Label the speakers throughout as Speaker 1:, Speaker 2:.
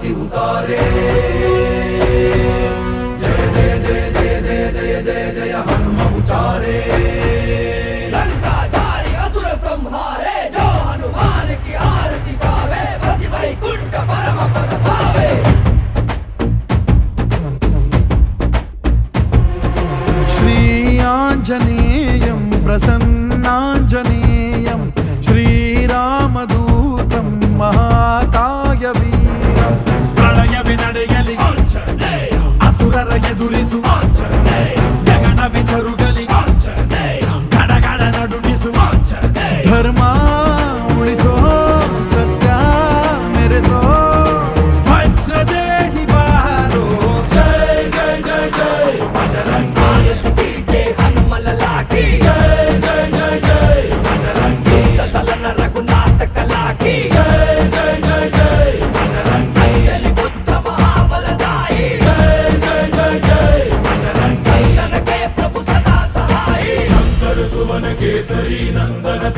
Speaker 1: ज्योति उतारे। जय जय जय जय जय जय जय जय हनुमा उचारे।
Speaker 2: धर्मा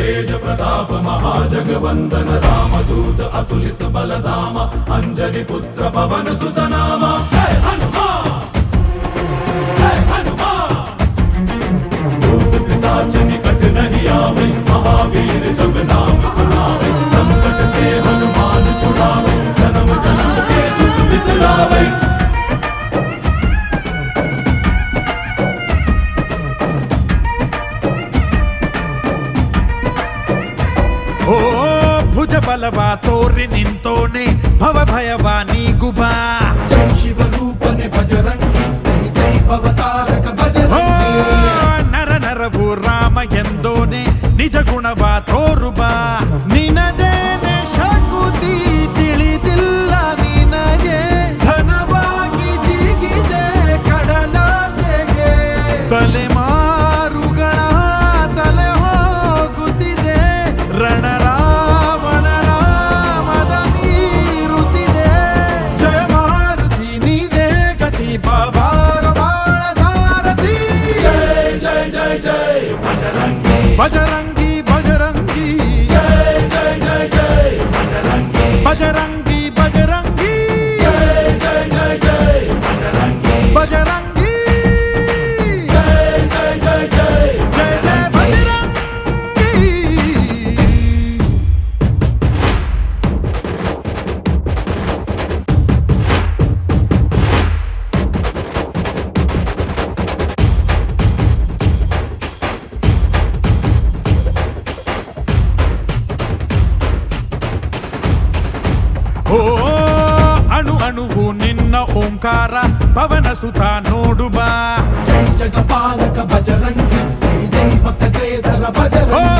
Speaker 2: తేజ ప్రతాప మహాజగవందన రామదూత అతులిత బలధామ అంజలి పుత్ర పవన సుతనామ. ಬಲವ ತೋರಿ ನಿಂತೋನೆ ಭವ ಭಯವ ನೀಗುಬಾ
Speaker 1: ಜೈ ಶಿವರೂಪನೆ ಭಜರಂಗಿ ಜೈ ಜೈ ಭವತಾರಕ
Speaker 2: ಬಜರಂಗಿ ನರ ನರವು ರಾಮ ಎಂದೋನೆ ನಿಜ ಗುಣವ ತೋರುಬಾ ನಿನದೇನೆ ಶಕುತಿ ತಿಳಿದಿಲ್ಲ ನಿನಗೆ ಧನವಾಗಿ ಜೀಗಿದೆ ಕಡಲಾಚೆಗೆ ತಲೆಮ జై జై. ಓಂಕಾರ ಪವನ ಸುತ ನೋಡುಬ
Speaker 1: ಜೈ ಜಗಪಾಲಕ ಬಜರಂಗಿ ಜೈ ಜೈ ಭಕ್ತ ಕೇಸರ ಬಜರಂಗ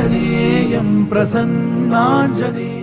Speaker 2: ஆஞ்சநேயம் பிரசன்னாஞ்சனே.